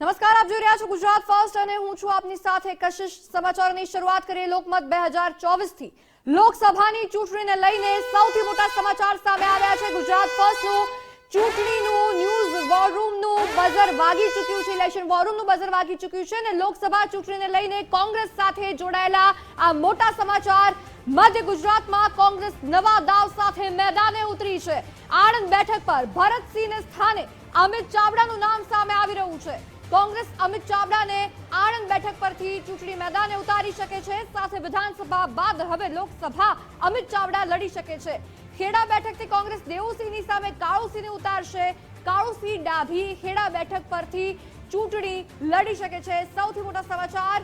નમસ્કાર, આપ જોઈ રહ્યા છો ગુજરાત ફર્સ્ટ અને હું છું આપની સાથે કશિશ. સમાચારોની શરૂઆત કરીએ લોકમત બે હજાર ચોવીસથી લોકસભાની ચૂંટણીને લઈને સૌથી મોટા સમાચાર સામે આવ્યા છે ગુજરાત ફર્સ્ટનું ચૂંટણીનું ન્યૂઝ વોરરૂમનું બઝર વાગી ચૂક્યું છે, ઇલેક્શન વોરરૂમનું બઝર વાગી ચૂક્યું છે અને લોકસભા ચૂંટણીને લઈને કોંગ્રેસ સાથે જોડાયેલા આ મોટા સમાચાર. મધ્ય ગુજરાતમાં કોંગ્રેસ નવા દાવ સાથે મેદાને ઉતરી છે. આણંદ બેઠક પર ભરતસિંહને સ્થાને અમિત ચાવડાનું નામ સામે આવી રહ્યું છે. કોંગ્રેસ અમિત ચાવડાને આણંદ બેઠક પરથી ચૂંટણી મેદાને ઉતારી શકે છે. સાથે વિધાનસભા બાદ હવે લોકસભા અમિત ચાવડા લડી શકે છે. ખેડા બેઠકથી કોંગ્રેસ દેવુસિંહની સામે કાળુસિંહને ઉતારશે. કાળુસિંહ ડાભી ખેડા બેઠક પરથી ચૂંટણી લડી શકે છે. સૌથી મોટા સમાચાર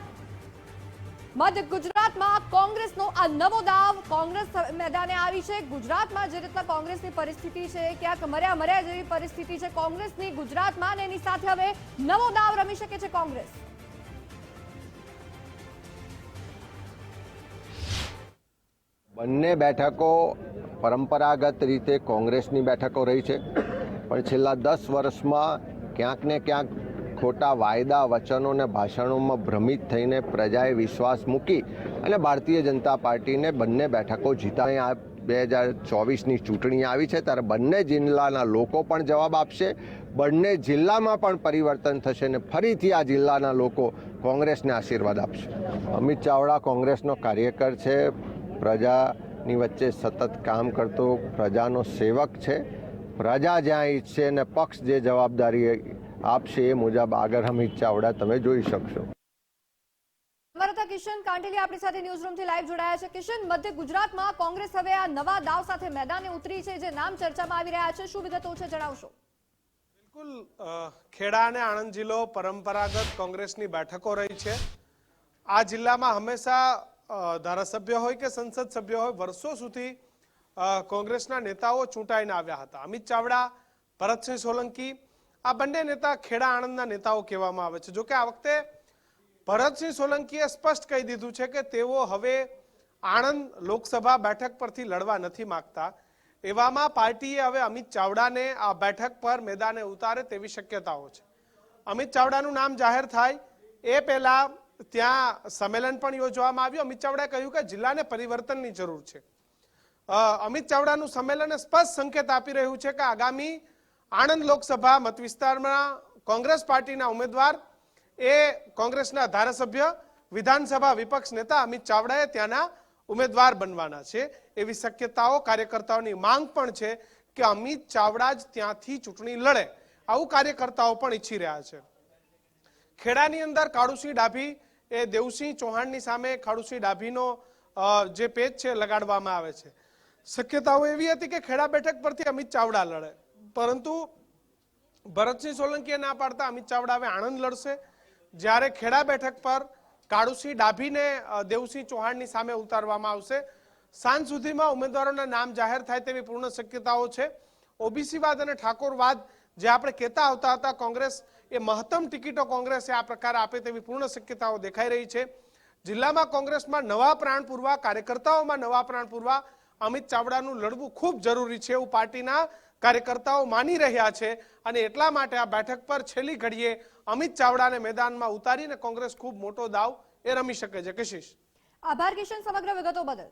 મધ્ય ગુજરાતમાં કોંગ્રેસનો આ નવો દાવ કોંગ્રેસ મેદાને આવી છે. ગુજરાતમાં જે રીતના કોંગ્રેસની પરિસ્થિતિ છે, ક્યાંક મર્યા મર્યા જેવી પરિસ્થિતિ છે કોંગ્રેસની. ગુજરાતમાં અને એની સાથે હવે નવો દાવ રમી શકે છે કોંગ્રેસ. બંને બેઠકો પરંપરાગત રીતે કોંગ્રેસની બેઠકો રહી છે. પણ છેલ્લા દસ વર્ષમાં ક્યાંક ને ક્યાંક ખોટા વાયદા વચનો અને ભાષણોમાં ભ્રમિત થઈને પ્રજાએ વિશ્વાસ મૂકી અને ભારતીય જનતા પાર્ટીને બંને બેઠકો જીતા. આ બે હજાર ચોવીસની ચૂંટણી આવી છે, ત્યારે બંને જિલ્લાના લોકો પણ જવાબ આપશે, બંને જિલ્લામાં પણ પરિવર્તન થશે અને ફરીથી આ જિલ્લાના લોકો કોંગ્રેસને આશીર્વાદ આપશે. અમિત ચાવડા કોંગ્રેસનો કાર્યકર છે, પ્રજાની વચ્ચે સતત કામ કરતો પ્રજાનો સેવક છે. પ્રજા જ્યાં ઈચ્છે અને પક્ષ જે જવાબદારી આપશે એ મુજબ આગળ અમિત ચાવડા તમે જોઈ શકશો. કિશન કાંટેલી આપણી સાથે ન્યૂઝરૂમથી લાઈવ જોડાયા છે. કિશન મધ્ય ગુજરાતમાં કોંગ્રેસ હવે આ નવા દાવ સાથે મેદાને ઉતરી છે જે નામ ચર્ચામાં આવી રહ્યા છે. શું વિગતો છે જણાવશો? બિલકુલ ખેડા અને આણંદ જિલ્લો પરંપરાગત કોંગ્રેસની બેઠકો રહી છે. આ જિલ્લામાં હંમેશા ધારાસભ્ય હોય કે સંસદ સભ્ય હોય વર્ષો સુધી કોંગ્રેસના નેતાઓ ચૂંટાઈને આવ્યા હતા. અમિત ચાવડા ભરતસિંહ સોલંકી આ બંને નેતા ખેડા આણંદના નેતાઓ કહેવામાં આવે છે. જોકે આ વખતે ભરતસિંહ સોલંકીએ સ્પષ્ટ કહી દીધું છે કે તેઓ હવે આણંદ લોકસભા બેઠક પરથી લડવા નથી માંગતા. એવામાં પાર્ટીએ હવે અમિત ચાવડાને આ બેઠક પર મેદાને ઉતારે તેવી શક્યતાઓ છે. અમિત ચાવડાનું નામ જાહેર થાય. એ પહેલા ત્યાં સંમેલન પણ યોજવામાં આવ્યું. અમિત ચાવડાએ કહ્યું કે જિલ્લાને પરિવર્તનની જરૂર છે. અમિત ચાવડાનું સંમેલન સ્પષ્ટ સંકેત આપી રહ્યું છે કે આગામી આણંદ લોકસભા મત વિસ્તારમાં કોંગ્રેસ પાર્ટીના ઉમેદવાર એ કોંગ્રેસના ધારાસભ્ય, વિધાનસભા વિપક્ષ નેતા અમિત ચાવડાએ ત્યાંના ઉમેદવાર બનવાના છે. એવી શક્યતાઓ કાર્યકર્તાઓની માંગ પણ છે કે અમિત ચાવડા જ ત્યાંથી ચૂંટણી લડે. આવું કાર્યકર્તાઓ પણ ઈચ્છી રહ્યા છે. ખેડાની અંદર કાળુસિંહ ડાભી એ દેવસિંહ ચૌહાણની સામે કાળુસિંહ ડાભીનો જે પેજ છે લગાડવામાં આવે છે. શક્યતાઓ એવી હતી કે ખેડા બેઠક પરથી અમિત ચાવડા લડે. પરંતુ ભરતસિંહ સોલંકીએ ના પાડતા અમિત ચાવડાએ આણંદ લડશે. જ્યારે ખેડા બેઠક પર કાળુસિંહ ડાભીને દેવસિંહ ચૌહાણની સામે ઉતારવામાં આવશે. સાંજ સુધીમાં ઉમેદવારોના નામ જાહેર થાય તેવી પૂર્ણ શક્યતાઓ છે. ઓબીસીવાદ અને ઠાકોરવાદ જે આપણે કહેતા આવતા હતા કોંગ્રેસ, એ મહત્તમ ટિકિટો કોંગ્રેસે આ પ્રકારે આપે તેવી પૂર્ણ શક્યતાઓ દેખાઈ રહી છે. જિલ્લામાં કોંગ્રેસમાં નવા પ્રાણ પૂરવા, કાર્યકર્તાઓમાં નવા પ્રાણ પૂરવા અમિત ચાવડાનું લડવું ખૂબ જરૂરી છે. એવું પાર્ટીના કાર્યકર્તાઓ માની રહ્યા છે અને એટલા માટે આ બેઠક પર છેલ્લી ઘડીએ અમિત ચાવડાને મેદાનમાં ઉતારીને કોંગ્રેસ ખૂબ મોટો દાવ એ રમી શકે છે. કશિશ આભાર કિશન, સમગ્ર વિગતો બદલ.